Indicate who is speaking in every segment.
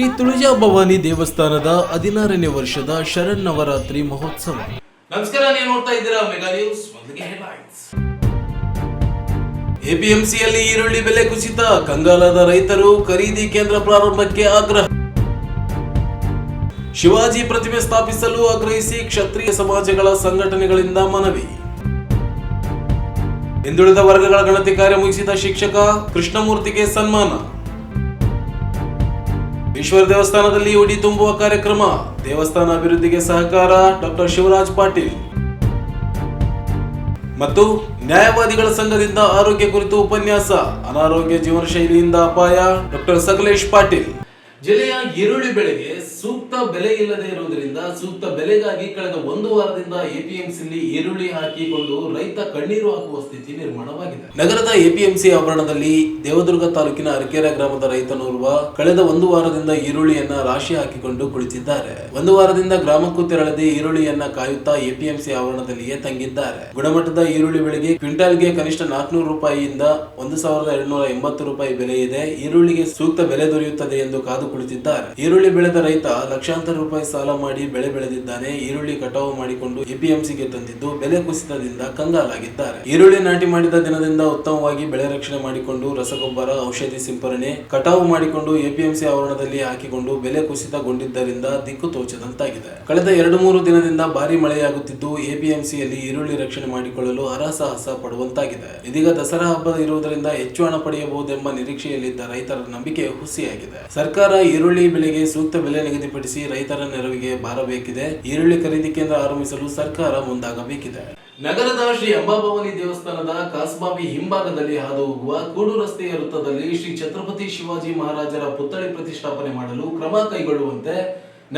Speaker 1: ಶ್ರೀ ತುಳಜಾ ಭವಾನಿ ದೇವಸ್ಥಾನದ ಹದಿನಾರನೇ ವರ್ಷದ ಶರಣ್ ನವರಾತ್ರಿ ಮಹೋತ್ಸವ. ನಮಸ್ಕಾರ, ನೀವು ನೋಡ್ತಾ ಇದ್ದೀರಾ ಮೆಗಾ ನ್ಯೂಸ್ ಎಪಿಎಂಸಿಯಲ್ಲಿ ಈರುಳ್ಳಿ ಬೆಲೆ ಕುಸಿತ, ಕಂಗಾಲದ ರೈತರು ಖರೀದಿ ಕೇಂದ್ರ ಪ್ರಾರಂಭಕ್ಕೆ ಆಗ್ರಹ. ಶಿವಾಜಿ ಪ್ರತಿಮೆ ಸ್ಥಾಪಿಸಲು ಆಗ್ರಹಿಸಿ ಕ್ಷತ್ರಿಯ ಸಮಾಜಗಳ ಸಂಘಟನೆಗಳಿಂದ ಮನವಿ. ಹಿಂದುಳಿದ ವರ್ಗಗಳ ಗಣತಿ ಕಾರ್ಯ ಮುಗಿಸಿದ ಶಿಕ್ಷಕ ಕೃಷ್ಣಮೂರ್ತಿಗೆ ಸನ್ಮಾನ. ಈಶ್ವರ ದೇವಸ್ಥಾನದಲ್ಲಿ ಉಡಿ ತುಂಬುವ ಕಾರ್ಯಕ್ರಮ, ದೇವಸ್ಥಾನ ಅಭಿವೃದ್ಧಿಗೆ ಸಹಕಾರ, ಡಾಕ್ಟರ್ ಶಿವರಾಜ್ ಪಾಟೀಲ್. ಮತ್ತು ನ್ಯಾಯವಾದಿಗಳ ಸಂಘದಿಂದ ಆರೋಗ್ಯ ಕುರಿತು ಉಪನ್ಯಾಸ, ಅನಾರೋಗ್ಯ ಜೀವನ ಶೈಲಿಯಿಂದ ಅಪಾಯ, ಡಾಕ್ಟರ್ ಸಕಲೇಶ್ ಪಾಟೀಲ್. ಜಿಲ್ಲೆಯ ಈರುಳ್ಳಿ ಬೆಳೆಗೆ ಸೂಕ್ತ ಬೆಲೆ ಇಲ್ಲದೆ ಇರುವುದರಿಂದ, ಸೂಕ್ತ ಬೆಲೆಗಾಗಿ ಕಳೆದ ಒಂದು ವಾರದಿಂದ ಎಪಿಎಂಸಿಯಲ್ಲಿ ಈರುಳ್ಳಿ ಹಾಕಿಕೊಂಡು ರೈತ ಕಣ್ಣೀರು ಹಾಕುವ ಸ್ಥಿತಿ ನಿರ್ಮಾಣವಾಗಿದೆ. ನಗರದ ಎಪಿಎಂಸಿ ಆವರಣದಲ್ಲಿ ದೇವದುರ್ಗ ತಾಲೂಕಿನ ಅರಕೆರೆ ಗ್ರಾಮದ ರೈತನೋರ್ವ ಕಳೆದ ಒಂದು ವಾರದಿಂದ ಈರುಳ್ಳಿಯನ್ನ ರಾಶಿ ಹಾಕಿಕೊಂಡು ಕುಳಿತಿದ್ದಾರೆ. ಒಂದು ವಾರದಿಂದ ಗ್ರಾಮಕ್ಕೂ ತೆರಳದೆ ಈರುಳ್ಳಿಯನ್ನ ಕಾಯುತ್ತಾ ಎಪಿಎಂಸಿ ಆವರಣದಲ್ಲಿಯೇ ತಂಗಿದ್ದಾರೆ. ಗುಣಮಟ್ಟದ ಈರುಳ್ಳಿ ಬೆಳೆಗೆ ಕ್ವಿಂಟಾಲ್ಗೆ ಕನಿಷ್ಠ ನಾಲ್ಕುನೂರು ರೂಪಾಯಿಯಿಂದ ಒಂದು ಸಾವಿರದ ಎರಡ್ನೂರ ಎಂಬತ್ತು ರೂಪಾಯಿ ಬೆಲೆ ಇದೆ. ಈರುಳ್ಳಿಗೆ ಸೂಕ್ತ ಬೆಲೆ ದೊರೆಯುತ್ತದೆ ಎಂದು ಕಾದು ಕುಳಿತಿದ್ದಾರೆ. ಈರುಳ್ಳಿ ಬೆಳೆದ ರೈತ ಲಕ್ಷಾಂತರ ರೂಪಾಯಿ ಸಾಲ ಮಾಡಿ ಬೆಳೆ ಬೆಳೆದಿದ್ದಾನೆ. ಈರುಳ್ಳಿ ಕಟಾವು ಮಾಡಿಕೊಂಡು ಎಪಿಎಂಸಿಗೆ ತಂದಿದ್ದು ಬೆಲೆ ಕುಸಿತದಿಂದ ಕಂಗಾಲಾಗಿದ್ದಾರೆ. ಈರುಳ್ಳಿ ನಾಟಿ ಮಾಡಿದ ದಿನದಿಂದ ಉತ್ತಮವಾಗಿ ಬೆಳೆ ರಕ್ಷಣೆ ಮಾಡಿಕೊಂಡು ರಸಗೊಬ್ಬರ, ಔಷಧಿ ಸಿಂಪರಣೆ, ಕಟಾವು ಮಾಡಿಕೊಂಡು ಎಪಿಎಂಸಿ ಆವರಣದಲ್ಲಿ ಹಾಕಿಕೊಂಡು ಬೆಲೆ ಕುಸಿತಗೊಂಡಿದ್ದರಿಂದ ದಿಕ್ಕು ತೋಚದಂತಾಗಿದೆ. ಕಳೆದ ಎರಡು ಮೂರು ದಿನದಿಂದ ಭಾರಿ ಮಳೆಯಾಗುತ್ತಿದ್ದು ಎಪಿಎಂಸಿಯಲ್ಲಿ ಈರುಳ್ಳಿ ರಕ್ಷಣೆ ಮಾಡಿಕೊಳ್ಳಲು ಹರಸಾಹಸ ಪಡುವಂತಾಗಿದೆ. ಇದೀಗ ದಸರಾ ಹಬ್ಬ ಇರುವುದರಿಂದ ಹೆಚ್ಚು ಹಣ ಪಡೆಯಬಹುದೆಂಬ ನಿರೀಕ್ಷೆಯಲ್ಲಿದ್ದ ರೈತರ ನಂಬಿಕೆ ಹುಸಿಯಾಗಿದೆ. ಸರ್ಕಾರ ಈರುಳ್ಳಿ ಬೆಲೆಗೆ ಸೂಕ್ತ ಬೆಲೆ ನಿಗದಿಪಡಿಸಿ ರೈತರ ನೆರವಿಗೆ ಬಾರಬೇಕಿದೆ. ಈರುಳ್ಳಿ ಖರೀದಿ ಕೇಂದ್ರ ಆರಂಭಿಸಲು ಸರ್ಕಾರ ಮುಂದಾಗಬೇಕಿದೆ. ನಗರದ ಶ್ರೀ ಅಂಬಾಭವಾನಿ ದೇವಸ್ಥಾನದ ಕಾಸ್ಬಾವಿ ಹಿಂಭಾಗದಲ್ಲಿ ಹಾದು ಹೋಗುವ ಕೂಡು ರಸ್ತೆಯ ವೃತ್ತದಲ್ಲಿ ಶ್ರೀ ಛತ್ರಪತಿ ಶಿವಾಜಿ ಮಹಾರಾಜರ ಪುತ್ಥಳಿ ಪ್ರತಿಷ್ಠಾಪನೆ ಮಾಡಲು ಕ್ರಮ ಕೈಗೊಳ್ಳುವಂತೆ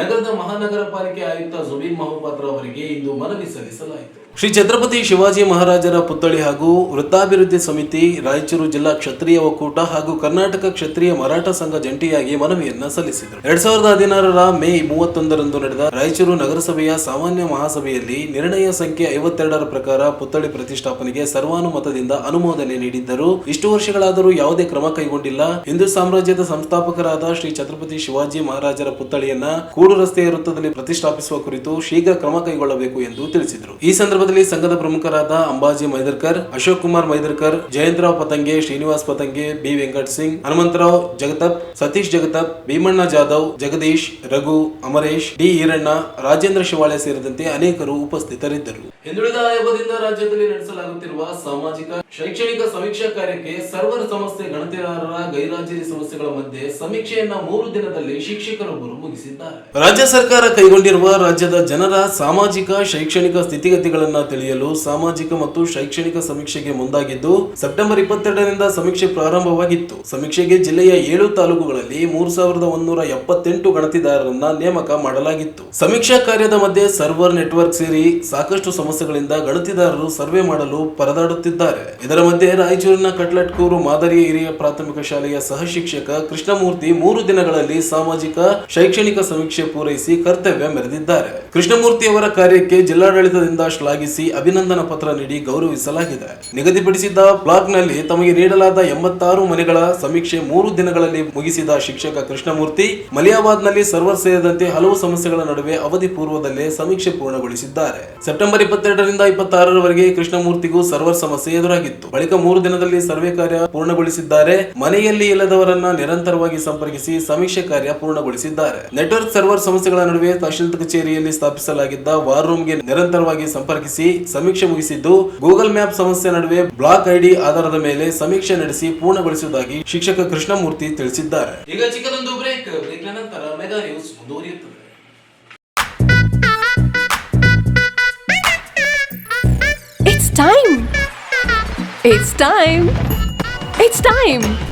Speaker 1: ನಗರದ ಮಹಾನಗರ ಪಾಲಿಕೆ ಆಯುಕ್ತ ಜುಬೀನ್ ಮಹೋಪಾತ್ರ ಅವರಿಗೆ ಇಂದು ಮನವಿ ಸಲ್ಲಿಸಲಾಯಿತು. ಶ್ರೀ ಛತ್ರಪತಿ ಶಿವಾಜಿ ಮಹಾರಾಜರ ಪುತ್ಥಳಿ ಹಾಗೂ ವೃತ್ತಾಭಿವೃದ್ಧಿ ಸಮಿತಿ, ರಾಯಚೂರು ಜಿಲ್ಲಾ ಕ್ಷತ್ರಿಯ ಒಕ್ಕೂಟ ಹಾಗೂ ಕರ್ನಾಟಕ ಕ್ಷತ್ರಿಯ ಮರಾಠ ಸಂಘ ಜಂಟಿಯಾಗಿ ಮನವಿಯನ್ನ ಸಲ್ಲಿಸಿದರು. ಎರಡ್ ಸಾವಿರದ ಹದಿನಾರರ ಮೇ ಮೂವತ್ತೊಂದರಂದು ನಡೆದ ರಾಯಚೂರು ನಗರಸಭೆಯ ಸಾಮಾನ್ಯ ಮಹಾಸಭೆಯಲ್ಲಿ ನಿರ್ಣಯ ಸಂಖ್ಯೆ ಐವತ್ತೆರಡರ ಪ್ರಕಾರ ಪುತ್ಥಳಿ ಪ್ರತಿಷ್ಠಾಪನೆಗೆ ಸರ್ವಾನುಮತದಿಂದ ಅನುಮೋದನೆ ನೀಡಿದ್ದರು. ಇಷ್ಟು ವರ್ಷಗಳಾದರೂ ಯಾವುದೇ ಕ್ರಮ ಕೈಗೊಂಡಿಲ್ಲ. ಹಿಂದೂ ಸಾಮ್ರಾಜ್ಯದ ಸಂಸ್ಥಾಪಕರಾದ ಶ್ರೀ ಛತ್ರಪತಿ ಶಿವಾಜಿ ಮಹಾರಾಜರ ಪುತ್ಥಳಿಯನ್ನ ಕೂಡು ರಸ್ತೆಯ ವೃತ್ತದಲ್ಲಿ ಪ್ರತಿಷ್ಠಾಪಿಸುವ ಕುರಿತು ಶೀಘ್ರ ಕ್ರಮ ಕೈಗೊಳ್ಳಬೇಕು ಎಂದು ತಿಳಿಸಿದರು. ಈ ಸಂದರ್ಭದಲ್ಲಿ ಸಂಘದ ಪ್ರಮುಖರಾದ ಅಂಬಾಜಿ ಮೈದರ್ಕರ್ ಅಶೋಕ್ ಕುಮಾರ್ ಮೈದರ್ಕರ್ ಜಯಂತರಾವ್ ಪತಂಗೆ ಶ್ರೀನಿವಾಸ್ ಪತಂಗೆ ಬಿ ವೆಂಕಟ್ ಸಿಂಗ್ ಹನುಮಂತರಾವ್ ಜಗತಪ್ ಸತೀಶ್ ಜಗತಪ್ ಭೀಮಣ್ಣ ಜಾಧವ್ ಜಗದೀಶ್ ರಘು ಅಮರೇಶ್ ಡಿ ಈರಣ್ಣ ರಾಜೇಂದ್ರ ಶಿವಾಳೆ ಸೇರಿದಂತೆ ಅನೇಕರು ಉಪಸ್ಥಿತರಿದ್ದರು. ಹಿಂದುಳಿದ ಆಯೋಗದಿಂದ ರಾಜ್ಯದಲ್ಲಿ ನಡೆಸಲಾಗುತ್ತಿರುವ ಸಾಮಾಜಿಕ ಶೈಕ್ಷಣಿಕ ಸಮೀಕ್ಷಾ ಕಾರ್ಯಕ್ಕೆ ಸರ್ವರ್ ಸಂಸ್ಥೆ ಗಣತಿದಾರರ ಗೈರಾಜರಿ ಸಮಸ್ಯೆಗಳ ಮಧ್ಯೆ ಸಮೀಕ್ಷೆಯನ್ನ ಮೂರು ದಿನದಲ್ಲಿ ಶಿಕ್ಷಕರೊಬ್ಬರು ಮುಗಿಸಿದ್ದಾರೆ. ರಾಜ್ಯ ಸರ್ಕಾರ ಕೈಗೊಂಡಿರುವ ರಾಜ್ಯದ ಜನರ ಸಾಮಾಜಿಕ ಶೈಕ್ಷಣಿಕ ಸ್ಥಿತಿಗತಿಗಳನ್ನ ತಿಳಿಯಲು ಸಾಮಾಜಿಕ ಮತ್ತು ಶೈಕ್ಷಣಿಕ ಸಮೀಕ್ಷೆಗೆ ಮುಂದಾಗಿದ್ದು, ಸೆಪ್ಟೆಂಬರ್ ಇಪ್ಪತ್ತೆರಡರಿಂದ ಸಮೀಕ್ಷೆ ಪ್ರಾರಂಭವಾಗಿತ್ತು. ಸಮೀಕ್ಷೆಗೆ ಜಿಲ್ಲೆಯ ಏಳು ತಾಲೂಕುಗಳಲ್ಲಿ ಮೂರು ಸಾವಿರದ ಒಂದೂರ ಎಪ್ಪತ್ತೆಂಟು ಗಣತಿದಾರರನ್ನ ನೇಮಕ ಮಾಡಲಾಗಿತ್ತು. ಸಮೀಕ್ಷಾ ಕಾರ್ಯದ ಮಧ್ಯೆ ಸರ್ವರ್ ನೆಟ್ವರ್ಕ್ ಸೇರಿ ಸಾಕಷ್ಟು ಸಮಸ್ಯೆಗಳಿಂದ ಗಣತಿದಾರರು ಸರ್ವೆ ಮಾಡಲು ಪರದಾಡುತ್ತಿದ್ದಾರೆ. ಇದರ ಮಧ್ಯೆ ರಾಯಚೂರಿನ ಕಟ್ಲಟ್ಕೂರು ಮಾದರಿ ಹಿರಿಯ ಪ್ರಾಥಮಿಕ ಶಾಲೆಯ ಸಹ ಶಿಕ್ಷಕ ಕೃಷ್ಣಮೂರ್ತಿ ಮೂರು ದಿನಗಳಲ್ಲಿ ಸಾಮಾಜಿಕ, ಶೈಕ್ಷಣಿಕ ಸಮೀಕ್ಷೆ ಪೂರೈಸಿ ಕರ್ತವ್ಯ ಮೆರೆದಿದ್ದಾರೆ. ಕೃಷ್ಣಮೂರ್ತಿ ಅವರ ಕಾರ್ಯಕ್ಕೆ ಜಿಲ್ಲಾಡಳಿತದಿಂದ ಶ್ಲಾಘಿಸಿ ಅಭಿನಂದನಾ ಪತ್ರ ನೀಡಿ ಗೌರವಿಸಲಾಗಿದೆ. ನಿಗದಿಪಡಿಸಿದ್ದ ಬ್ಲಾಕ್ನಲ್ಲಿ ತಮಗೆ ನೀಡಲಾದ ಎಂಬತ್ತಾರು ಮನೆಗಳ ಸಮೀಕ್ಷೆ ಮೂರು ದಿನಗಳಲ್ಲಿ ಮುಗಿಸಿದ ಶಿಕ್ಷಕ ಕೃಷ್ಣಮೂರ್ತಿ, ಮಲಿಯಾಬಾದ್ನಲ್ಲಿ ಸರ್ವರ್ ಸೇರಿದಂತೆ ಹಲವು ಸಮಸ್ಯೆಗಳ ನಡುವೆ ಅವಧಿ ಪೂರ್ವದಲ್ಲೇ ಸಮೀಕ್ಷೆ ಪೂರ್ಣಗೊಳಿಸಿದ್ದಾರೆ. ಸೆಪ್ಟೆಂಬರ್ ಇಪ್ಪತ್ತೆರಡರಿಂದ ಇಪ್ಪತ್ತಾರರವರೆಗೆ ಕೃಷ್ಣಮೂರ್ತಿಗೂ ಸರ್ವರ್ ಸಮಸ್ಯೆ ಎದುರಾಗಿತ್ತು. ಬಳಿಕ ಮೂರು ದಿನದಲ್ಲಿ ಸರ್ವೆ ಕಾರ್ಯ ಪೂರ್ಣಗೊಳಿಸಿದ್ದಾರೆ. ಮನೆಯಲ್ಲಿ ಇಲ್ಲದವರನ್ನ ನಿರಂತರವಾಗಿ ಸಂಪರ್ಕಿಸಿ ಸಮೀಕ್ಷೆ ಕಾರ್ಯ ಪೂರ್ಣಗೊಳಿಸಿದ್ದಾರೆ. ನೆಟ್ವರ್ಕ್ ಸರ್ವರ್ ಸಮಸ್ಯೆಗಳ ನಡುವೆ ತಹಶೀಲ್ ಕಚೇರಿಯಲ್ಲಿ ಸ್ಥಾಪಿಸಲಾಗಿದ್ದ ವಾರ್ ರೂಮ್ಗೆ ನಿರಂತರವಾಗಿ ಸಂಪರ್ಕಿಸಿ ಸಮೀಕ್ಷೆ ಮುಗಿಸಿದ್ದು ಗೂಗಲ್ ಮ್ಯಾಪ್ ಸಮಸ್ಯೆ ನಡುವೆ ಬ್ಲಾಕ್ ಐಡಿ ಆಧಾರದ ಮೇಲೆ ಸಮೀಕ್ಷೆ ನಡೆಸಿ ಪೂರ್ಣಗೊಳಿಸುವುದಾಗಿ ಶಿಕ್ಷಕ ಕೃಷ್ಣಮೂರ್ತಿ ತಿಳಿಸಿದ್ದಾರೆ ಈಗ ಚಿಕ್ಕದೊಂದು ಬ್ರೇಕ್ ಬ್ರೇಕ್ ನಂತರ ಮೆಗಾ ನ್ಯೂಸ್ ಮುಂದುವರಿಯುತ್ತದೆ
Speaker 2: It's time. It's time. It's time.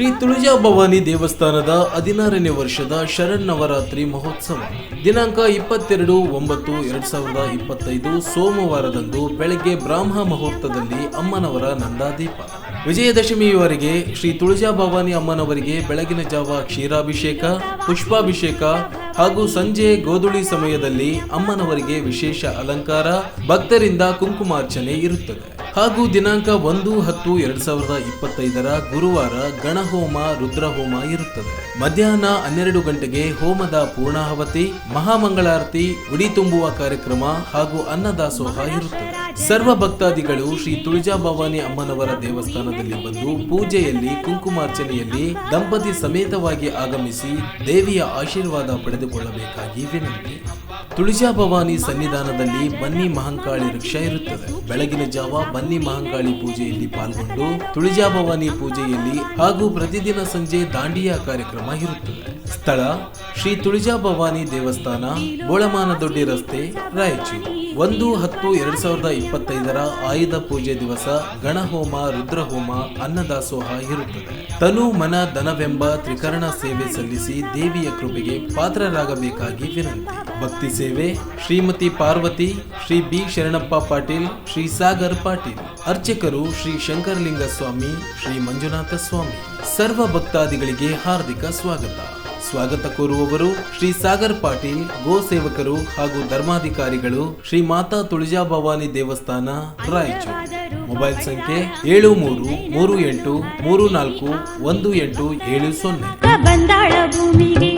Speaker 1: Shri Tulja Bhavani ದೇವಸ್ಥಾನದ ಹದಿನಾರನೇ ವರ್ಷದ ಶರನ್ನವರಾತ್ರಿ ಮಹೋತ್ಸವ. ದಿನಾಂಕ ಇಪ್ಪತ್ತೆರಡು, ಒಂಬತ್ತು, ಎರಡ್ ಸಾವಿರದ ಇಪ್ಪತ್ತೈದು ಸೋಮವಾರದಂದು ಬೆಳಗ್ಗೆ ಬ್ರಾಹ್ಮ ಮುಹೂರ್ತದಲ್ಲಿ ಅಮ್ಮನವರ ನಂದಾದೀಪ. ವಿಜಯದಶಮಿಯವರೆಗೆ ಶ್ರೀ ತುಳಜಾ ಭವಾನಿ ಅಮ್ಮನವರಿಗೆ ಬೆಳಗಿನ ಜಾವ ಕ್ಷೀರಾಭಿಷೇಕ, ಪುಷ್ಪಾಭಿಷೇಕ ಹಾಗೂ ಸಂಜೆ ಗೋಧುಳಿ ಸಮಯದಲ್ಲಿ ಅಮ್ಮನವರಿಗೆ ವಿಶೇಷ ಅಲಂಕಾರ, ಭಕ್ತರಿಂದ ಕುಂಕುಮಾರ್ಚನೆ ಇರುತ್ತದೆ. ಹಾಗೂ ದಿನಾಂಕ ಒಂದು, ಹತ್ತು, ಎರಡ್ ಸಾವಿರದ ಇಪ್ಪತ್ತೈದರ ಗುರುವಾರ ಗಣಹೋಮ, ರುದ್ರಹೋಮ ಇರುತ್ತದೆ. ಮಧ್ಯಾಹ್ನ ಹನ್ನೆರಡು ಗಂಟೆಗೆ ಹೋಮದ ಪೂರ್ಣಾಹವತಿ ಮಹಾಮಂಗಳಾರತಿ ಉಡಿ ತುಂಬುವ ಕಾರ್ಯಕ್ರಮ ಹಾಗೂ ಅನ್ನದಾಸೋಹ ಇರುತ್ತದೆ. ಸರ್ವ ಭಕ್ತಾದಿಗಳು ಶ್ರೀ ತುಳಜಾ ಭವಾನಿ ಅಮ್ಮನವರ ದೇವಸ್ಥಾನದಲ್ಲಿ ಬಂದು ಪೂಜೆಯಲ್ಲಿ, ಕುಂಕುಮಾರ್ಚನೆಯಲ್ಲಿ ದಂಪತಿ ಸಮೇತವಾಗಿ ಆಗಮಿಸಿ ದೇವಿಯ ಆಶೀರ್ವಾದ ಪಡೆದುಕೊಳ್ಳಬೇಕಾಗಿ ವಿನಂತಿ. ತುಳಜಾ ಭವಾನಿ ಸನ್ನಿಧಾನದಲ್ಲಿ ಬನ್ನಿ ಮಹಂಕಾಳಿ ವೃಕ್ಷ ಇರುತ್ತದೆ. ಬೆಳಗಿನ ಜಾವ ಬನ್ನಿ ಮಹಂಕಾಳಿ ಪೂಜೆಯಲ್ಲಿ ಪಾಲ್ಗೊಂಡು ತುಳಜಾ ಭವಾನಿ ಪೂಜೆಯಲ್ಲಿ ಹಾಗೂ ಪ್ರತಿದಿನ ಸಂಜೆ ದಾಂಡಿಯಾ ಕಾರ್ಯಕ್ರಮ ಇರುತ್ತದೆ. ಸ್ಥಳ ಶ್ರೀ ತುಳಜಾ ಭವಾನಿ ದೇವಸ್ಥಾನ, ಬೋಳಮಾನದೊಡ್ಡಿ ರಸ್ತೆ, ರಾಯಚೂರು. ಒಂದು ಹತ್ತು ಎರಡ್ ಸಾವಿರದ ಇಪ್ಪತ್ತೈದರ ಆಯುಧ ಪೂಜೆ ದಿವಸ ಗಣಹೋಮ, ರುದ್ರಹೋಮ, ಅನ್ನದಾಸೋಹ ಇರುತ್ತದೆ. ತನು ಮನ ಧನವೆಂಬ ತ್ರಿಕರಣ ಸೇವೆ ಸಲ್ಲಿಸಿ ದೇವಿಯ ಕೃಪೆಗೆ ಪಾತ್ರರಾಗಬೇಕಾಗಿ ವಿನಂತಿ. ಭಕ್ತಿ ಸೇವೆ, ಶ್ರೀಮತಿ ಪಾರ್ವತಿ, ಶ್ರೀ ಬಿ ಶರಣಪ್ಪ ಪಾಟೀಲ್, ಶ್ರೀ ಸಾಗರ್ ಪಾಟೀಲ್. ಅರ್ಚಕರು ಶ್ರೀ ಶಂಕರಲಿಂಗ ಸ್ವಾಮಿ ಶ್ರೀ ಮಂಜುನಾಥ ಸ್ವಾಮಿ. ಸರ್ವ ಭಕ್ತಾದಿಗಳಿಗೆ ಹಾರ್ದಿಕ ಸ್ವಾಗತ. ಸ್ವಾಗತ ಕೋರುವವರು ಶ್ರೀ ಸಾಗರ್ ಪಾಟೀಲ್, ಗೋ ಸೇವಕರು ಹಾಗೂ ಧರ್ಮಾಧಿಕಾರಿಗಳು ಶ್ರೀ ಮಾತಾ ತುಳಜಾ ಭವಾನಿ ದೇವಸ್ಥಾನ, ರಾಯಚೂರು. ಮೊಬೈಲ್ ಸಂಖ್ಯೆ ಏಳು ಮೂರು ಮೂರು ಎಂಟು ಮೂರು ನಾಲ್ಕು ಒಂದು ಎಂಟು ಏಳು ಸೊನ್ನೆ.
Speaker 3: ಬಂದಾಳ ಭೂಮಿಗೆ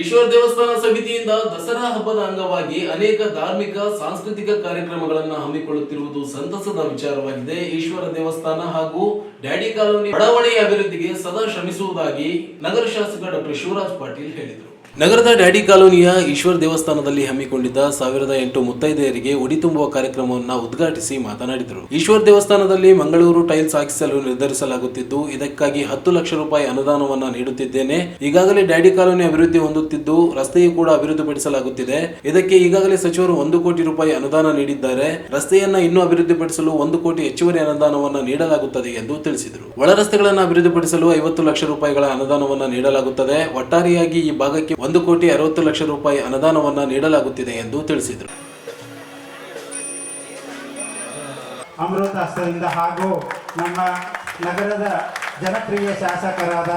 Speaker 1: ಈಶ್ವರ ದೇವಸ್ಥಾನ ಸಮಿತಿಯಿಂದ ದಸರಾ ಹಬ್ಬದ ಅಂಗವಾಗಿ ಅನೇಕ ಧಾರ್ಮಿಕ, ಸಾಂಸ್ಕೃತಿಕ ಕಾರ್ಯಕ್ರಮಗಳನ್ನು ಹಮ್ಮಿಕೊಳ್ಳುತ್ತಿರುವುದು ಸಂತಸದ ವಿಚಾರವಾಗಿದೆ. ಈಶ್ವರ ದೇವಸ್ಥಾನ ಹಾಗೂ ಡ್ಯಾಡಿ ಕಾಲೋನಿ ಬಡಾವಣೆಯ ಅಭಿವೃದ್ಧಿಗೆ ಸದಾ ಶ್ರಮಿಸುವುದಾಗಿ ನಗರ ಶಾಸಕ ಡಾಕ್ಟರ್ ಶಿವರಾಜ್ ಪಾಟೀಲ್ ಹೇಳಿದರು. ನಗರದ ಡ್ಯಾಡಿ ಕಾಲೋನಿಯ ಈಶ್ವರ ದೇವಸ್ಥಾನದಲ್ಲಿ ಹಮ್ಮಿಕೊಂಡಿದ್ದ ಸಾವಿರದ ಎಂಟು ಮುತ್ತೈದೆಯರಿಗೆ ಉಡಿ ತುಂಬುವ ಕಾರ್ಯಕ್ರಮವನ್ನು ಉದ್ಘಾಟಿಸಿ ಮಾತನಾಡಿದರು. ಈಶ್ವರ ದೇವಸ್ಥಾನದಲ್ಲಿ ಮಂಗಳೂರು ಟೈಲ್ಸ್ ಹಾಕಿಸಲು ನಿರ್ಧರಿಸಲಾಗುತ್ತಿದ್ದು, ಇದಕ್ಕಾಗಿ ಹತ್ತು ಲಕ್ಷ ರೂಪಾಯಿ ಅನುದಾನವನ್ನು ನೀಡುತ್ತಿದ್ದೇನೆ. ಈಗಾಗಲೇ ಡ್ಯಾಡಿ ಕಾಲೋನಿ ಅಭಿವೃದ್ಧಿ ಹೊಂದುತ್ತಿದ್ದು, ರಸ್ತೆಯು ಕೂಡ ಅಭಿವೃದ್ಧಿಪಡಿಸಲಾಗುತ್ತಿದೆ. ಇದಕ್ಕೆ ಈಗಾಗಲೇ ಸಚಿವರು ಒಂದು ಕೋಟಿ ರೂಪಾಯಿ ಅನುದಾನ ನೀಡಿದ್ದಾರೆ. ರಸ್ತೆಯನ್ನ ಇನ್ನೂ ಅಭಿವೃದ್ಧಿಪಡಿಸಲು ಒಂದು ಕೋಟಿ ಹೆಚ್ಚುವರಿ ಅನುದಾನವನ್ನು ನೀಡಲಾಗುತ್ತದೆ ಎಂದು ತಿಳಿಸಿದರು. ಒಳ ರಸ್ತೆಗಳನ್ನು ಅಭಿವೃದ್ಧಿಪಡಿಸಲು ಐವತ್ತು ಲಕ್ಷ ರೂಪಾಯಿಗಳ ಅನುದಾನವನ್ನು ನೀಡಲಾಗುತ್ತದೆ. ಒಟ್ಟಾರೆಯಾಗಿ ಈ ಭಾಗಕ್ಕೆ ಒಂದು ಕೋಟಿ ಅರವತ್ತು ಲಕ್ಷ ರೂಪಾಯಿ ಅನುದಾನವನ್ನು ನೀಡಲಾಗುತ್ತಿದೆ ಎಂದು ತಿಳಿಸಿದರು.
Speaker 4: ಅಮೃತಾಸ್ತ್ರದಿಂದ ಹಾಗೂ ನಮ್ಮ ನಗರದ ಜನಪ್ರಿಯ ಶಾಸಕರಾದ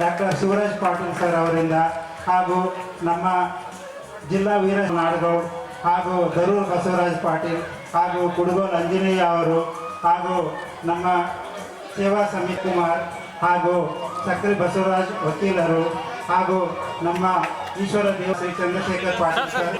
Speaker 4: ಡಾಕ್ಟರ್ ಶಿವರಾಜ್ ಪಾಟೀಲ್ ಸರ್ ಅವರಿಂದ ಹಾಗೂ ನಮ್ಮ ಜಿಲ್ಲಾ ವೀರ ನಾಡಗೌಡ್ ಹಾಗೂ ದರೂರ್ ಬಸವರಾಜ್ ಪಾಟೀಲ್ ಹಾಗೂ ಕುಡುಗೋಲ್ ಅಂಜನೇಯ ಅವರು ಹಾಗೂ ನಮ್ಮ ಸೇವಾ ಸಮಿತ್ ಕುಮಾರ್ ಹಾಗೂ ಸಕ್ರಿ ಬಸವರಾಜ್ ವಕೀಲರು ಹಾಗೂ ನಮ್ಮ ಈಶ್ವರ ದೇವ ಶ್ರೀ ಚಂದ್ರಶೇಖರ್ ಪಾಟೀಲ್ ಸರ್.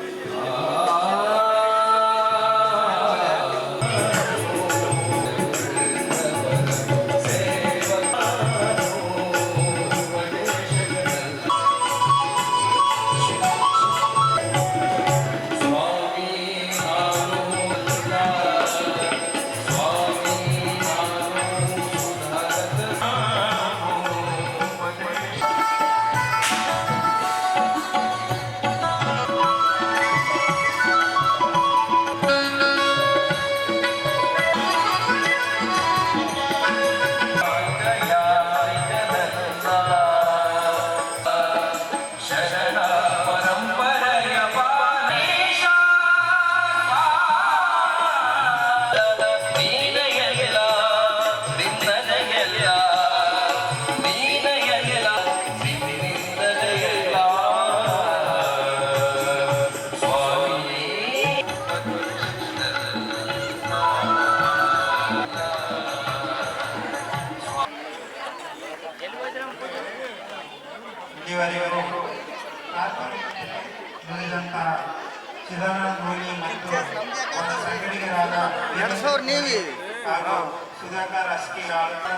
Speaker 4: ಹಾಗೂ ಸುಧಾಕರ್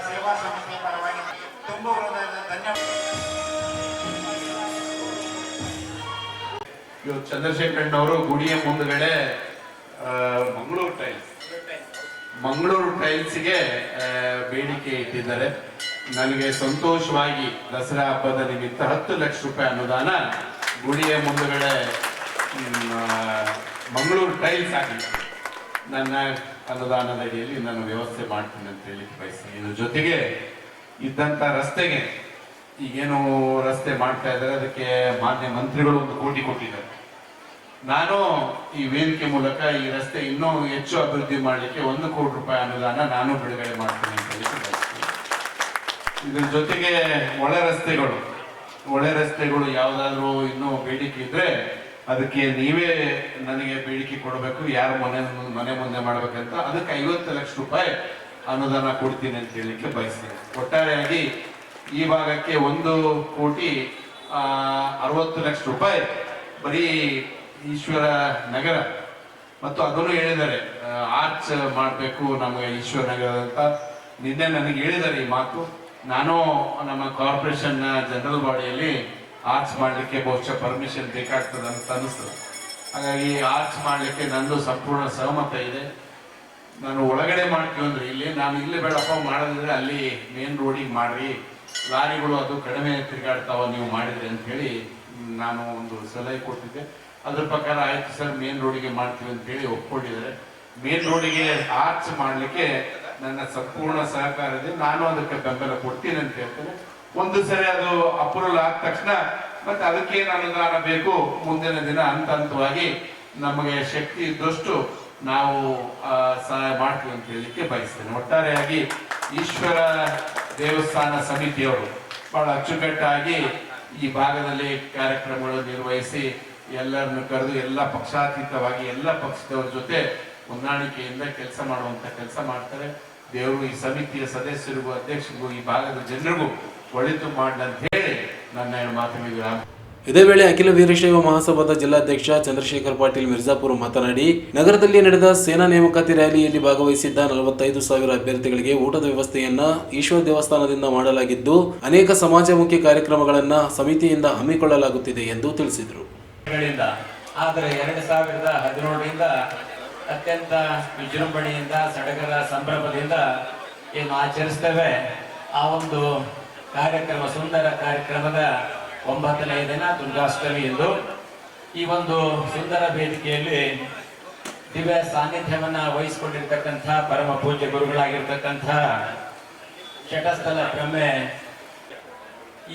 Speaker 4: ಸೇವಾ ಸಂಸ್ಥೆ ಪರವಾಗಿ ಧನ್ಯವಾದ.
Speaker 5: ಚಂದ್ರಶೇಖರಣ್ಣವರು ಗುಡಿಯ ಮುಂದ್ಗಡೆ ಮಂಗಳೂರು ಟೈಲ್ಸ್ ಮಂಗಳೂರು ಟೈಲ್ಸ್ಗೆ ಬೇಡಿಕೆ ಇಟ್ಟಿದ್ದಾರೆ. ನನಗೆ ಸಂತೋಷವಾಗಿ ದಸರಾ ಹಬ್ಬದ ನಿಮಿತ್ತ ಹತ್ತು ಲಕ್ಷ ರೂಪಾಯಿ ಅನುದಾನ ಗುಡಿಯ ಮುಂದುಗಡೆ ಮಂಗಳೂರು ಟೈಲ್ಸ್ ಆಗಿದೆ. ನನ್ನ ಅನುದಾನದ ಅಡಿಯಲ್ಲಿ ನಾನು ವ್ಯವಸ್ಥೆ ಮಾಡ್ತೀನಿ ಅಂತ ಹೇಳಿ ಬಯಸ್ತೀನಿ. ಇದ್ರ ಜೊತೆಗೆ ಇದ್ದಂತ ರಸ್ತೆಗೆ ಈಗೇನು ರಸ್ತೆ ಮಾಡ್ತಾ ಇದ್ದಾರೆ. ಅದಕ್ಕೆ ಮಾನ್ಯ ಮಂತ್ರಿಗಳು ಒಂದು ಕೋಟಿ ಕೊಟ್ಟಿದ್ದಾರೆ. ನಾನು ಈ ವೇದಿಕೆ ಮೂಲಕ ಈ ರಸ್ತೆ ಇನ್ನೂ ಹೆಚ್ಚು ಅಭಿವೃದ್ಧಿ ಮಾಡಲಿಕ್ಕೆ ಒಂದು ಕೋಟಿ ರೂಪಾಯಿ ಅನುದಾನ ನಾನು ಬಿಡುಗಡೆ ಮಾಡ್ತೀನಿ ಅಂತ ಹೇಳಿ ಬಯಸ್ತೀನಿ. ಇದ್ರ ಜೊತೆಗೆ ಒಳ ರಸ್ತೆಗಳು ಒಳ ರಸ್ತೆಗಳು ಯಾವುದಾದ್ರೂ ಇನ್ನೂ ಬೇಡಿಕೆ ಇದ್ರೆ ಅದಕ್ಕೆ ನೀವೇ ನನಗೆ ಬೇಡಿಕೆ ಕೊಡಬೇಕು, ಯಾರು ಮನೆ ಮನೆ ಮುಂದೆ ಮಾಡಬೇಕಂತ. ಅದಕ್ಕೆ ಐವತ್ತು ಲಕ್ಷ ರೂಪಾಯಿ ಅನುದಾನ ಕೊಡ್ತೀನಿ ಅಂತ ಹೇಳಲಿಕ್ಕೆ ಬಯಸ್ತೀನಿ. ಒಟ್ಟಾರೆಯಾಗಿ ಈ ಭಾಗಕ್ಕೆ ಒಂದು ಕೋಟಿ ಅರವತ್ತು ಲಕ್ಷ ರೂಪಾಯಿ ಬರೀ ಈಶ್ವರ ನಗರ. ಮತ್ತು ಅದನ್ನು ಹೇಳಿದ್ದಾರೆ ಆರ್ಚ್ ಮಾಡಬೇಕು ನಮಗೆ ಈಶ್ವರ ನಗರ ಅಂತ. ನಿನ್ನೆ ನನಗೆ ಹೇಳಿದ್ದಾರೆ ಈ ಮಾತು. ನಾನು ನಮ್ಮ ಕಾರ್ಪೊರೇಷನ್ ಜನರಲ್ ಬಾಡಿಯಲ್ಲಿ ಆರ್ಚ್ ಮಾಡಲಿಕ್ಕೆ ಬಹುಶಃ ಪರ್ಮಿಷನ್ ಬೇಕಾಗ್ತದೆ ಅಂತ ಅನಿಸ್ತದೆ ಹಾಗಾಗಿ ಆರ್ಚ್ ಮಾಡಲಿಕ್ಕೆ ನಂದು ಸಂಪೂರ್ಣ ಸಹಮತ ಇದೆ. ನಾನು ಒಳಗಡೆ ಮಾಡ್ತೀವಿ ಇಲ್ಲಿ, ನಾನು ಇಲ್ಲಿ ಬೇಡಪ್ಪ, ಮಾಡೋದಿದ್ರೆ ಅಲ್ಲಿ ಮೇನ್ ರೋಡಿಗೆ ಮಾಡ್ರಿ. ಲಾರಿಗಳು ಅದು ಕಡಿಮೆ ತಿರುಗಾಡ್ತಾವ ನೀವು ಮಾಡಿದ್ರಿ ಅಂತ ಹೇಳಿ ನಾನು ಒಂದು ಸಲಹೆ ಕೊಟ್ಟಿದ್ದೆ. ಅದ್ರ ಪ್ರಕಾರ ಆಯ್ತು ಸರ್ ಮೇನ್ ರೋಡಿಗೆ ಮಾಡ್ತೀವಿ ಅಂತ ಹೇಳಿ ಒಪ್ಕೊಂಡಿದ್ದಾರೆ. ಮೇನ್ ರೋಡಿಗೆ ಆರ್ಚ್ ಮಾಡಲಿಕ್ಕೆ ನನ್ನ ಸಂಪೂರ್ಣ ಸಹಕಾರ ಇದೆ ನಾನು ಅದಕ್ಕೆ ಬೆಂಬಲ ಕೊಡ್ತೀನಿ ಅಂತ ಹೇಳ್ತೇನೆ. ಒಂದು ಸರಿ ಅದು ಅಪ್ರೂವಲ್ ಆದ ತಕ್ಷಣ ಮತ್ತೆ ಅದಕ್ಕೇನು ಅನುದಾನ ಬೇಕು? ಮುಂದಿನ ದಿನ ಹಂತ ಹಂತವಾಗಿ ನಮಗೆ ಶಕ್ತಿ ಇದ್ದಷ್ಟು ನಾವು ಸಹಾಯ ಮಾಡ್ತೀವಿ ಅಂತ ಹೇಳಲಿಕ್ಕೆ ಬಯಸ್ತೇನೆ. ಒಟ್ಟಾರೆಯಾಗಿ ಈಶ್ವರ ದೇವಸ್ಥಾನ ಸಮಿತಿಯವರು ಬಹಳ ಅಚ್ಚುಕಟ್ಟಾಗಿ ಈ ಭಾಗದಲ್ಲಿ ಕಾರ್ಯಕ್ರಮಗಳು ನಿರ್ವಹಿಸಿ ಎಲ್ಲರನ್ನು ಕರೆದು ಎಲ್ಲ ಪಕ್ಷಾತೀತವಾಗಿ ಎಲ್ಲ ಪಕ್ಷದವರ ಜೊತೆ ಹೊಂದಾಣಿಕೆಯಿಂದ ಕೆಲಸ ಮಾಡುವಂತ ಕೆಲಸ ಮಾಡ್ತಾರೆ. ದೇವರು ಈ ಸಮಿತಿಯ ಸದಸ್ಯರಿಗೂ, ಅಧ್ಯಕ್ಷರಿಗೂ, ಈ ಭಾಗದ ಜನರಿಗೂ ಒಳಿತು ಮಾಡಲಿ ಅಂತ ಹೇಳಿ ನನ್ನ ಮಾತಿನ ವಿರಾಮ
Speaker 1: ಇದೇ ವೇಳೆ ಅಖಿಲ ವೀರಶೈವ ಮಹಾಸಭಾದ ಜಿಲ್ಲಾಧ್ಯಕ್ಷ ಚಂದ್ರಶೇಖರ್ ಪಾಟೀಲ್ ಮಿರ್ಜಾಪುರ ಮಾತನಾಡಿ ನಗರದಲ್ಲಿ ನಡೆದ ಸೇನಾ ನೇಮಕಾತಿ ರ್ಯಾಲಿಯಲ್ಲಿ ಭಾಗವಹಿಸಿದ್ದ ನಲವತ್ತೈದು ಸಾವಿರ ಅಭ್ಯರ್ಥಿಗಳಿಗೆ ಊಟದ ವ್ಯವಸ್ಥೆಯನ್ನ ಈಶ್ವರ ದೇವಸ್ಥಾನದಿಂದ ಮಾಡಲಾಗಿದ್ದು ಅನೇಕ ಸಮಾಜಮುಖಿ ಕಾರ್ಯಕ್ರಮಗಳನ್ನ ಸಮಿತಿಯಿಂದ ಹಮ್ಮಿಕೊಳ್ಳಲಾಗುತ್ತಿದೆ ಎಂದು ತಿಳಿಸಿದರು.
Speaker 6: ಆದರೆ ಎರಡು ಸಾವಿರದ ಹದಿನೇಳರಿಂದ ಅತ್ಯಂತ ವಿಜೃಂಭಣೆಯಿಂದ ಸಡಗರ ಸಂಭ್ರಮದಿಂದ ಏನು ಆಚರಿಸ್ತೇವೆ ಆ ಒಂದು ಕಾರ್ಯಕ್ರಮ, ಸುಂದರ ಕಾರ್ಯಕ್ರಮದ ಒಂಬತ್ತನೇ ದಿನ ದುರ್ಗಾಷ್ಟಮಿ ಎಂದು ಈ ಒಂದು ಸುಂದರ ವೇದಿಕೆಯಲ್ಲಿ ದಿವ್ಯ ಸಾನ್ನಿಧ್ಯವನ್ನು ವಹಿಸಿಕೊಂಡಿರ್ತಕ್ಕಂಥ ಪರಮ ಪೂಜ್ಯ ಗುರುಗಳಾಗಿರ್ತಕ್ಕಂಥ ಶಟಸ್ಥಲ ಬ್ರಹ್ಮೆ,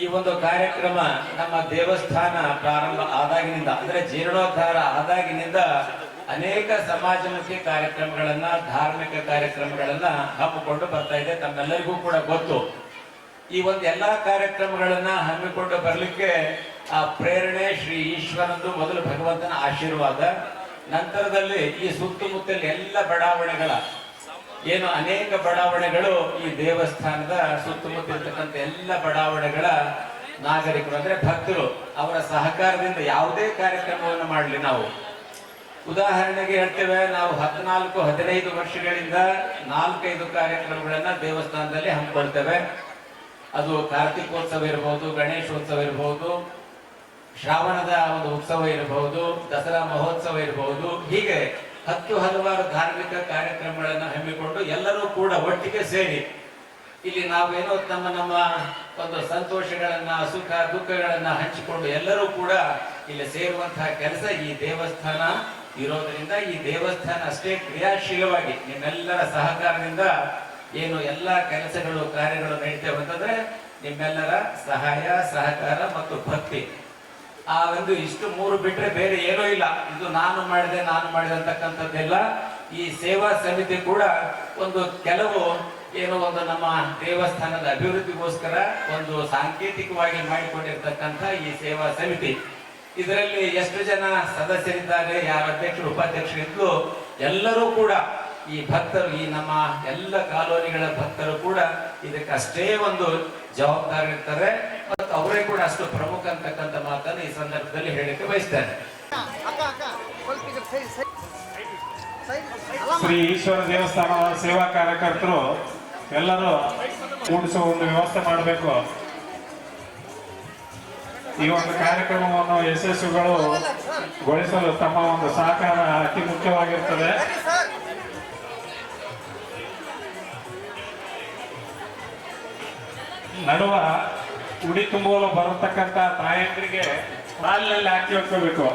Speaker 6: ಈ ಒಂದು ಕಾರ್ಯಕ್ರಮ ನಮ್ಮ ದೇವಸ್ಥಾನ ಪ್ರಾರಂಭ ಆದಾಗಿನಿಂದ, ಅಂದ್ರೆ ಜೀರ್ಣೋದ್ಧಾರ ಆದಾಗಿನಿಂದ ಅನೇಕ ಸಮಾಜಮುಖಿ ಕಾರ್ಯಕ್ರಮಗಳನ್ನ, ಧಾರ್ಮಿಕ ಕಾರ್ಯಕ್ರಮಗಳನ್ನ ಹಮ್ಮಿಕೊಂಡು ಬರ್ತಾ ಇದೆ, ತಮ್ಮೆಲ್ಲರಿಗೂ ಕೂಡ ಗೊತ್ತು. ಈ ಒಂದು ಎಲ್ಲಾ ಕಾರ್ಯಕ್ರಮಗಳನ್ನ ಹಮ್ಮಿಕೊಂಡು ಬರಲಿಕ್ಕೆ, ಆ ಪ್ರೇರಣೆ ಶ್ರೀ ಈಶ್ವರನದು ಮೊದಲು ಭಗವಂತನ ಆಶೀರ್ವಾದ. ನಂತರದಲ್ಲಿ ಈ ಸುತ್ತಮುತ್ತಲ ಎಲ್ಲ ಬಡಾವಣೆಗಳ, ಏನು ಅನೇಕ ಬಡಾವಣೆಗಳು ಈ ದೇವಸ್ಥಾನದ ಸುತ್ತಮುತ್ತ ಇರ್ತಕ್ಕಂಥ ಎಲ್ಲ ಬಡಾವಣೆಗಳ ನಾಗರಿಕರು, ಅಂದ್ರೆ ಭಕ್ತರು, ಅವರ ಸಹಕಾರದಿಂದ ಯಾವುದೇ ಕಾರ್ಯಕ್ರಮವನ್ನು ಮಾಡಲಿ ನಾವು. ಉದಾಹರಣೆಗೆ ಹೇಳ್ತೇವೆ, ನಾವು ಹದಿನಾಲ್ಕು, ಹದಿನೈದು ವರ್ಷಗಳಿಂದ ನಾಲ್ಕೈದು ಕಾರ್ಯಕ್ರಮಗಳನ್ನ ದೇವಸ್ಥಾನದಲ್ಲಿ ಹಮ್ಮಿಕೊಳ್ತೇವೆ. ಅದು ಕಾರ್ತಿಕೋತ್ಸವ ಇರಬಹುದು ಗಣೇಶೋತ್ಸವ ಇರಬಹುದು ಶ್ರಾವಣದ ಒಂದು ಉತ್ಸವ ಇರಬಹುದು ದಸರಾ ಮಹೋತ್ಸವ ಇರಬಹುದು ಹೀಗೆ ಹತ್ತು ಹಲವಾರು ಧಾರ್ಮಿಕ ಕಾರ್ಯಕ್ರಮಗಳನ್ನು ಹಮ್ಮಿಕೊಂಡು ಎಲ್ಲರೂ ಕೂಡ ಒಟ್ಟಿಗೆ ಸೇರಿ ಇಲ್ಲಿ ನಾವೇನೋ ನಮ್ಮ ನಮ್ಮ ಒಂದು ಸಂತೋಷಗಳನ್ನ, ಸುಖ ದುಃಖಗಳನ್ನ ಹಂಚಿಕೊಂಡು ಎಲ್ಲರೂ ಕೂಡ ಇಲ್ಲಿ ಸೇರುವಂತಹ ಕೆಲಸ ಈ ದೇವಸ್ಥಾನ ಇರೋದ್ರಿಂದ ಈ ದೇವಸ್ಥಾನ ಅಷ್ಟೇ ಕ್ರಿಯಾಶೀಲವಾಗಿ ನಿಮ್ಮೆಲ್ಲರ ಸಹಕಾರದಿಂದ ಏನು ಎಲ್ಲ ಕೆಲಸಗಳು, ಕಾರ್ಯಗಳು ನಡೀತೇವೆ ಅಂತಂದ್ರೆ ನಿಮ್ಮೆಲ್ಲರ ಸಹಾಯ, ಸಹಕಾರ ಮತ್ತು ಭಕ್ತಿ. ಆ ಒಂದು ಇಷ್ಟು ಮೂರು ಬಿಟ್ರೆ ಬೇರೆ ಏನೂ ಇಲ್ಲ. ಇದು ನಾನು ಮಾಡಿದೆ ನಾನು ಮಾಡಿದೆ ಅಂತಕ್ಕಂಥದ್ದೆಲ್ಲ ಈ ಸೇವಾ ಸಮಿತಿ ಕೂಡ ಒಂದು ಕೆಲವು ಏನೋ ಒಂದು ನಮ್ಮ ದೇವಸ್ಥಾನದ ಅಭಿವೃದ್ಧಿಗೋಸ್ಕರ ಒಂದು ಸಾಂಕೇತಿಕವಾಗಿ ಮಾಡಿಕೊಂಡಿರ್ತಕ್ಕಂಥ ಈ ಸೇವಾ ಸಮಿತಿ. ಇದರಲ್ಲಿ ಎಷ್ಟು ಜನ ಸದಸ್ಯರಿದ್ದಾರೆ, ಯಾರ ಅಧ್ಯಕ್ಷರು ಉಪಾಧ್ಯಕ್ಷರಿದ್ದು ಎಲ್ಲರೂ ಕೂಡ ಈ ಭಕ್ತರು ಈ ನಮ್ಮ ಎಲ್ಲ ಕಾಲೋನಿಗಳ ಭಕ್ತರು ಕೂಡ ಇದಕ್ಕಷ್ಟೇ ಒಂದು ಜವಾಬ್ದಾರಿ ಇರ್ತಾರೆ. ಮತ್ತು ಅವರೇ ಕೂಡ ಅಷ್ಟು ಪ್ರಮುಖ ಅಂತಕ್ಕಂಥ ಮಾತನ್ನು ಈ ಸಂದರ್ಭದಲ್ಲಿ ಹೇಳಿಕೆ ಬಯಸ್ತಾರೆ
Speaker 4: ಶ್ರೀ ಈಶ್ವರ ದೇವಸ್ಥಾನ ಸೇವಾ ಕಾರ್ಯಕರ್ತರು
Speaker 7: ಎಲ್ಲರೂ ಕೂಡಿಸುವ ಒಂದು ವ್ಯವಸ್ಥೆ ಮಾಡಬೇಕು. ಈ ಒಂದು ಕಾರ್ಯಕ್ರಮವನ್ನು ಯಶಸ್ಸುಗಳು ಗೊಳಿಸಲು ತಮ್ಮ ಒಂದು ಸಹಕಾರ ಅತಿ ಮುಖ್ಯವಾಗಿರ್ತದೆ. ನಡುವ ಉಡಿ ತುಂಬಲು ಬರತಕ್ಕಂತ ತಾಯಂದ್ರಿಗೆ ಹಾಲಿನಲ್ಲಿ ಹಾಕಿ ಹೋಗ್ಕೋಬೇಕು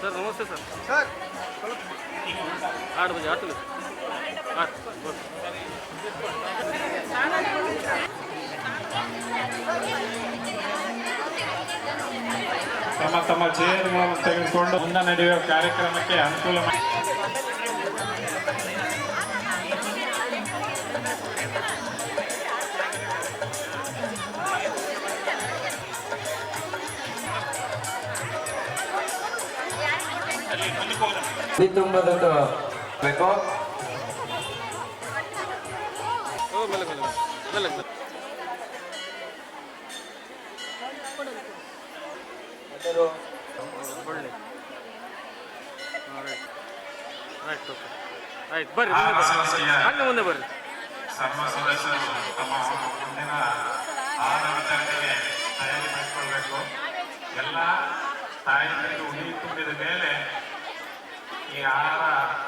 Speaker 8: ಸರ್ ನಮಸ್ತೆ ಸರ್. ಆರು ಬಜೆ ಆಟಲು
Speaker 7: ತಮ್ಮ ತಮ್ಮ ಚೇರ್ಗಳನ್ನು ತೆಗೆದುಕೊಂಡು ಮುಂದೆ ನಡೆಯುವ ಕಾರ್ಯಕ್ರಮಕ್ಕೆ ಅನುಕೂಲ ಮಾಡಿ
Speaker 6: ತುಂಬದಕ್ಕೆ ಬೇಕು.
Speaker 8: ಮೇಲೆ ಮೇಲೆ ಒಳ್ಳೆ ರೈಟ್ ಓಕೆ ಆಯ್ತು. ಬರ್ರಿ ಹಂಗೆ ಮುಂದೆ ಬರ್ರಿ.
Speaker 7: ಸರ್ವ ಸದಸ್ಯರು ತಮ್ಮ ಮುಂದಿನ ಆಹಾರ ವಿತರಣೆಗೆ ತಯಾರಿ ಮಾಡಿಕೊಳ್ಬೇಕು. ಎಲ್ಲ ತಾಯಂದಿರಿಗೆ ಉಳಿ ತುಂಬಿದ ಮೇಲೆ ಈ ಆಹಾರ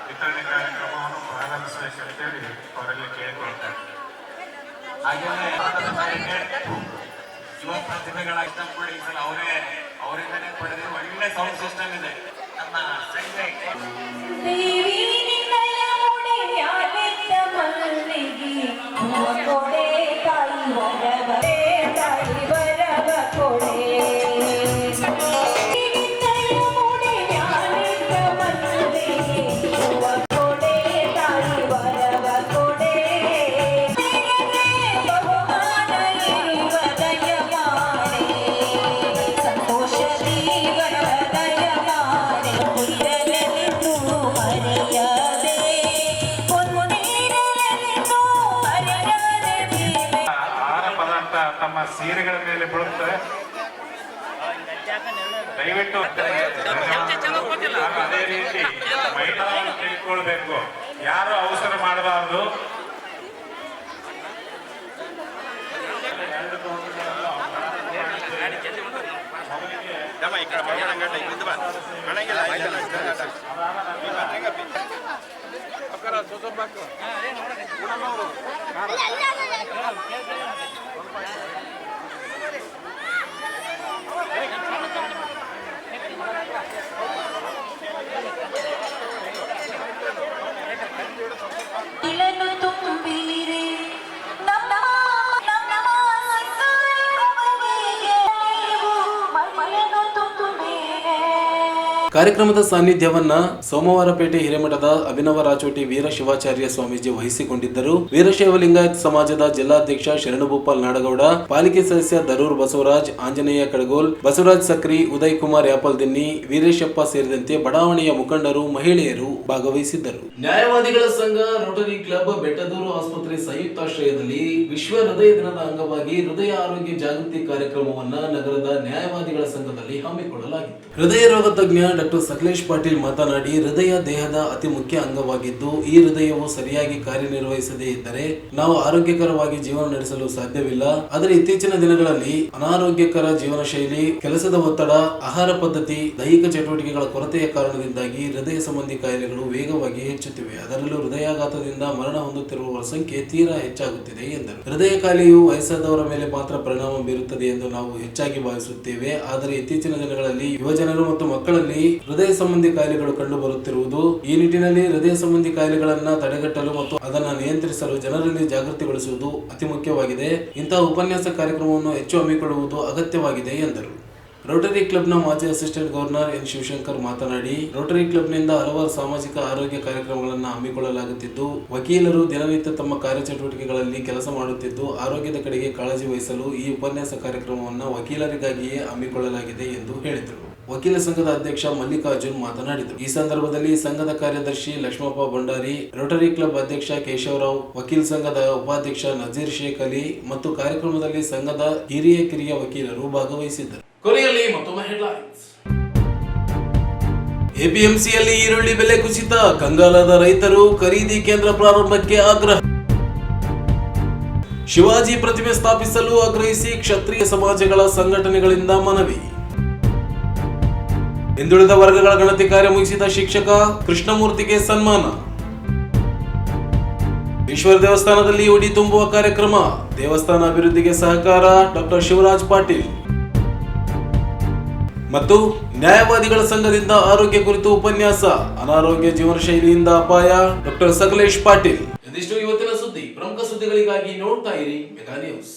Speaker 7: ವಿತರಣೆ ಕಾರ್ಯಕ್ರಮವನ್ನು ಪ್ರಾರಂಭಿಸಬೇಕಂತೇಳಿ ಅವರಲ್ಲಿ ಕೇಳಿಕೊಳ್ತಾರೆ
Speaker 6: ಹಾಗೆಯೇ ಯುವ ಪ್ರತಿಭೆಗಳಾಗಿ ಕೂಡ ಈ ಅವರೇ ಅವರಿಂದನೇ ಪಡೆದಿರುವ ಒಳ್ಳೆ ಸೌಂಡ್ ಸಿಸ್ಟಮ್ ಇದೆ. ನಮ್ಮ
Speaker 3: ಹೂವ ಕೊಡೆ.
Speaker 7: ತಮ್ಮ ಸೀರೆಗಳ ಮೇಲೆ ಬೀಳುತ್ತೆ. ದಯವಿಟ್ಟು ಅದೇ ರೀತಿ ಮಹಿಳೆಯರು ತಿಳ್ಕೊಳ್ಬೇಕು ಯಾರು ಅವಸರ ಮಾಡಬಾರದು?
Speaker 3: question.
Speaker 1: ಕಾರ್ಯಕ್ರಮದ ಸಾನ್ನಿಧ್ಯವನ್ನ ಸೋಮವಾರಪೇಟೆ ಹಿರೇಮಠದ ಅಭಿನವ ರಾಚೋಟಿ ವೀರ ಶಿವಾಚಾರ್ಯ ಸ್ವಾಮೀಜಿ ವಹಿಸಿಕೊಂಡಿದ್ದರು. ವೀರಶೈವ ಲಿಂಗಾಯತ್ ಸಮಾಜದ ಜಿಲ್ಲಾಧ್ಯಕ್ಷ ಶರಣಭೂಪಾಲ್ ನಾಡಗೌಡ ಪಾಲಿಕೆ ಸದಸ್ಯ ದರೂರ್ ಬಸವರಾಜ್ ಆಂಜನೇಯ ಕಡಗೋಲ್ ಬಸವರಾಜ್ ಸಕ್ರಿ ಉದಯ್ ಕುಮಾರ್ ಯಾಪಲ್ ದಿನ್ನಿ ವೀರೇಶಪ್ಪ ಸೇರಿದಂತೆ ಬಡಾವಣೆಯ ಮುಖಂಡರು ಮಹಿಳೆಯರು ಭಾಗವಹಿಸಿದ್ದರು. ನ್ಯಾಯವಾದಿಗಳ ಸಂಘ ರೋಟರಿ ಕ್ಲಬ್ ಬೆಟ್ಟದೂರು ಆಸ್ಪತ್ರೆ ಸಂಯುಕ್ತಾಶ್ರಯದಲ್ಲಿ ವಿಶ್ವ ಹೃದಯ ದಿನದ ಅಂಗವಾಗಿ ಹೃದಯ ಆರೋಗ್ಯ ಜಾಗೃತಿ ಕಾರ್ಯಕ್ರಮವನ್ನ ನಗರದ ನ್ಯಾಯವಾದಿಗಳ ಸಂಘದಲ್ಲಿ ಹಮ್ಮಿಕೊಳ್ಳಲಾಗಿತ್ತು. ಹೃದಯ ರೋಗ ತಜ್ಞ ಡಾಕ್ಟರ್ ಸಕಲೇಶ್ ಪಾಟೀಲ್ ಮಾತನಾಡಿ, ಹೃದಯ ದೇಹದ ಅತಿ ಮುಖ್ಯ ಅಂಗವಾಗಿದ್ದು, ಈ ಹೃದಯವು ಸರಿಯಾಗಿ ಕಾರ್ಯನಿರ್ವಹಿಸದೇ ಇದ್ದರೆ ನಾವು ಆರೋಗ್ಯಕರವಾಗಿ ಜೀವನ ನಡೆಸಲು ಸಾಧ್ಯವಿಲ್ಲ. ಆದರೆ ಇತ್ತೀಚಿನ ದಿನಗಳಲ್ಲಿ ಅನಾರೋಗ್ಯಕರ ಜೀವನ ಶೈಲಿ, ಕೆಲಸದ ಒತ್ತಡ, ಆಹಾರ ಪದ್ಧತಿ, ದೈಹಿಕ ಚಟುವಟಿಕೆಗಳ ಕೊರತೆಯ ಕಾರಣದಿಂದಾಗಿ ಹೃದಯ ಸಂಬಂಧಿ ಕಾಯಿಲೆಗಳು ವೇಗವಾಗಿ ಹೆಚ್ಚುತ್ತಿವೆ. ಅದರಲ್ಲೂ ಹೃದಯಾಘಾತದಿಂದ ಮರಣ ಹೊಂದುತ್ತಿರುವವರ ಸಂಖ್ಯೆ ತೀರಾ ಹೆಚ್ಚಾಗುತ್ತಿದೆ, ಎಂದರು. ಹೃದಯ ಕಾಯಿಲೆಯು ವಯಸ್ಸಾದವರ ಮೇಲೆ ಮಾತ್ರ ಪರಿಣಾಮ ಬೀರುತ್ತದೆ ಎಂದು ನಾವು ಹೆಚ್ಚಾಗಿ ಭಾವಿಸುತ್ತೇವೆ. ಆದರೆ ಇತ್ತೀಚಿನ ದಿನಗಳಲ್ಲಿ ಯುವಜನರು ಮತ್ತು ಮಕ್ಕಳಲ್ಲಿ ಹೃದಯ ಸಂಬಂಧಿ ಕಾಯಿಲೆಗಳು ಕಂಡು ಬರುತ್ತಿರುವುದು, ಈ ನಿಟ್ಟಿನಲ್ಲಿ ಹೃದಯ ಸಂಬಂಧಿ ಕಾಯಿಲೆಗಳನ್ನ ತಡೆಗಟ್ಟಲು ಮತ್ತು ಅದನ್ನು ನಿಯಂತ್ರಿಸಲು ಜನರಲ್ಲಿ ಜಾಗೃತಿಗೊಳಿಸುವುದು ಅತಿ ಮುಖ್ಯವಾಗಿದೆ. ಇಂತಹ ಉಪನ್ಯಾಸ ಕಾರ್ಯಕ್ರಮವನ್ನು ಹೆಚ್ಚು ಹಮ್ಮಿಕೊಳ್ಳುವುದು ಅಗತ್ಯವಾಗಿದೆ ಎಂದರು. ರೋಟರಿ ಕ್ಲಬ್ನ ಮಾಜಿ ಅಸಿಸ್ಟೆಂಟ್ ಗವರ್ನರ್ ಎನ್. ಶಿವಶಂಕರ್ ಮಾತನಾಡಿ, ರೋಟರಿ ಕ್ಲಬ್ನಿಂದ ಹಲವಾರು ಸಾಮಾಜಿಕ ಆರೋಗ್ಯ ಕಾರ್ಯಕ್ರಮಗಳನ್ನು ಹಮ್ಮಿಕೊಳ್ಳಲಾಗುತ್ತಿದ್ದು, ವಕೀಲರು ದಿನನಿತ್ಯ ತಮ್ಮ ಕಾರ್ಯಚಟುವಟಿಕೆಗಳಲ್ಲಿ ಕೆಲಸ ಮಾಡುತ್ತಿದ್ದು, ಆರೋಗ್ಯದ ಕಡೆಗೆ ಕಾಳಜಿ ವಹಿಸಲು ಈ ಉಪನ್ಯಾಸ ಕಾರ್ಯಕ್ರಮವನ್ನು ವಕೀಲರಿಗಾಗಿಯೇ ಹಮ್ಮಿಕೊಳ್ಳಲಾಗಿದೆ ಎಂದು ಹೇಳಿದರು. ವಕೀಲ ಸಂಘದ ಅಧ್ಯಕ್ಷ ಮಲ್ಲಿಕಾರ್ಜುನ್ ಮಾತನಾಡಿದರು. ಈ ಸಂದರ್ಭದಲ್ಲಿ ಸಂಘದ ಕಾರ್ಯದರ್ಶಿ ಲಕ್ಷ್ಮಪ್ಪ ಭಂಡಾರಿ ರೋಟರಿ ಕ್ಲಬ್ ಅಧ್ಯಕ್ಷ ಕೇಶವರಾವ್ ವಕೀಲ ಸಂಘದ ಉಪಾಧ್ಯಕ್ಷ ನಜೀರ್ ಶೇಖ್ ಅಲಿ ಮತ್ತು ಕಾರ್ಯಕ್ರಮದಲ್ಲಿ ಸಂಘದ ಹಿರಿಯ ಕಿರಿಯ ವಕೀಲರು ಭಾಗವಹಿಸಿದ್ದರು. ಕೊನೆಯಲ್ಲಿ ಮತ್ತೊಮ್ಮೆ ಹೆಡ್ಲೈನ್ಸ್ ಎಪಿಎಂಸಿಯಲ್ಲಿ ಈರುಳ್ಳಿ ಬೆಲೆ ಕುಸಿತ ಕಂಗಾಲದ ರೈತರು ಖರೀದಿ ಕೇಂದ್ರ ಪ್ರಾರಂಭಕ್ಕೆ ಆಗ್ರಹ. ಶಿವಾಜಿ ಪ್ರತಿಮೆ ಸ್ಥಾಪಿಸಲು ಆಗ್ರಹಿಸಿ ಕ್ಷತ್ರಿಯ ಸಮಾಜಗಳ ಸಂಘಟನೆಗಳಿಂದ ಮನವಿ. ಹಿಂದುಳಿದ ವರ್ಗಗಳ ಗಣತಿ ಕಾರ್ಯ ಮುಗಿಸಿದ ಶಿಕ್ಷಕ ಕೃಷ್ಣಮೂರ್ತಿಗೆ ಸನ್ಮಾನ. ಈಶ್ವರ ದೇವಸ್ಥಾನದಲ್ಲಿ ಉಡಿ ತುಂಬುವ ಕಾರ್ಯಕ್ರಮ, ದೇವಸ್ಥಾನ ಅಭಿವೃದ್ಧಿಗೆ ಸಹಕಾರ, ಡಾಕ್ಟರ್ ಶಿವರಾಜ್ ಪಾಟೀಲ್. ಮತ್ತು ನ್ಯಾಯವಾದಿಗಳ ಸಂಘದಿಂದ ಆರೋಗ್ಯ ಕುರಿತು ಉಪನ್ಯಾಸ, ಅನಾರೋಗ್ಯ ಜೀವನ ಶೈಲಿಯಿಂದ ಅಪಾಯ, ಡಾಕ್ಟರ್ ಸಕಲೇಶ್ ಪಾಟೀಲ್. ಇವತ್ತಿನ ಸುದ್ದಿ, ಪ್ರಮುಖ ಸುದ್ದಿಗಳಿಗಾಗಿ ನೋಡ್ತಾ ಇರಿ ನ್ಯೂಸ್.